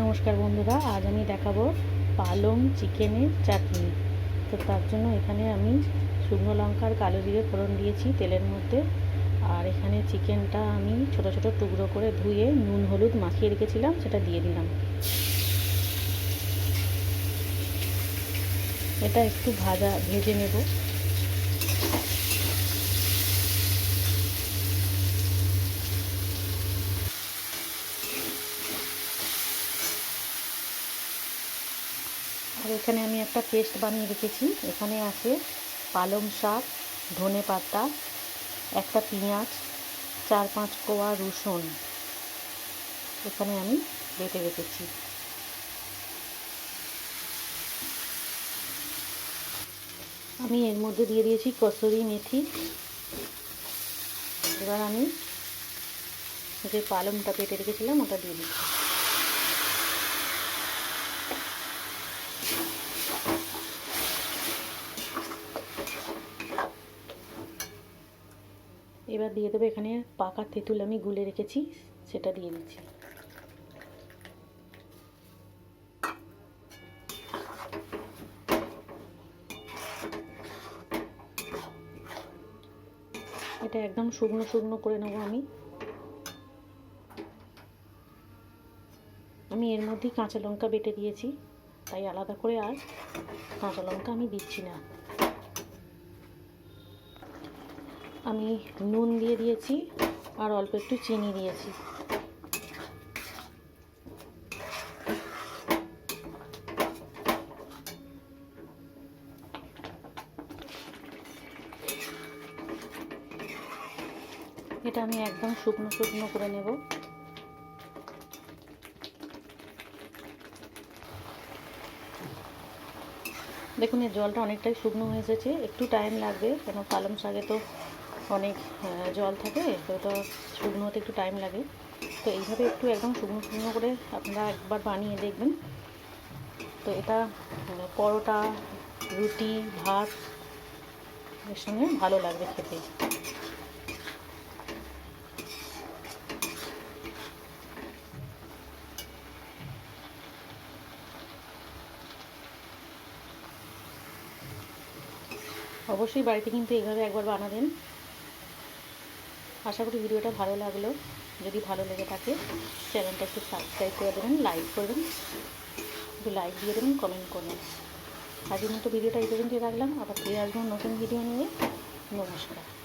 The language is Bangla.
নমস্কার বন্ধুরা, আজ আমি দেখাবো পালং চিকেনের চাটনি। তো তার জন্য এখানে আমি শুকনো লঙ্কার কালো জিরে ফোড়ন দিয়েছি তেলের মধ্যে। আর এখানে চিকেনটা আমি ছোট ছোট টুকরো করে ধুয়ে নুন, হলুদ মাখিয়ে রেখেছিলাম, সেটা দিয়ে দিলাম। এটা একটু ভাজা, ভেজে নেব। আর এখানে আমি একটা পেস্ট বানিয়ে রেখেছি। এখানে আছে পালং শাক, ধনে পাতা, একটা পেঁয়াজ, চার পাঁচ কোয়া রসুন। এখানে আমি বেটে রেখেছি। আমি এর মধ্যে দিয়ে দিয়েছি কসুরি মেথি। এবার আমি যে পালংটা পেটে রেখেছিলাম, ওটা দিয়ে দিচ্ছি। এবার দিয়ে দেবো এখানে পাকা তেঁতুল আমি গুলে রেখেছি, সেটা দিয়ে দিচ্ছি। এটা একদম শুকনো শুকনো করে নেব আমি। আমি এর মধ্যেই কাঁচা লঙ্কা বেটে দিয়েছি। তাই আলাদা করে আর কাঁচা লঙ্কা আমি দিচ্ছি না। আমি নুন দিয়ে দিয়েছি আর অল্প একটু চিনি দিয়েছি। এটা আমি একদম শুকনো শুকনো করে নেব। দেখুন, এই জলটা অনেকটাই শুকনো হয়ে এসেছে। একটু টাইম লাগবে, কেন পালং শাকে তো অনেক জল থাকে, তো এটা শুকনো হতে একটু টাইম লাগে। তো এইভাবে একটু একদম শুকনো শুকনো করে আপনারা একবার বানিয়ে দেখবেন। তো এটা পরোটা, রুটি, ভাত, এর সঙ্গে ভালো লাগবে খেতে। অবশ্যই বাড়িতে কিন্তু এইভাবে একবার বানাবেন। আশা করি ভিডিওটা ভালো লাগল। যদি ভালো লেগে থাকে, চ্যানেলটা একটু সাবস্ক্রাইব করে দেবেন লাইক করবেন, একটু লাইক দিয়ে দেবেন কমেন্ট করবেন। আজকের মতো ভিডিওটা এই পর্যন্তই রাখলাম। আবার ফিরে আসব নতুন ভিডিও নিয়ে। নমস্কার।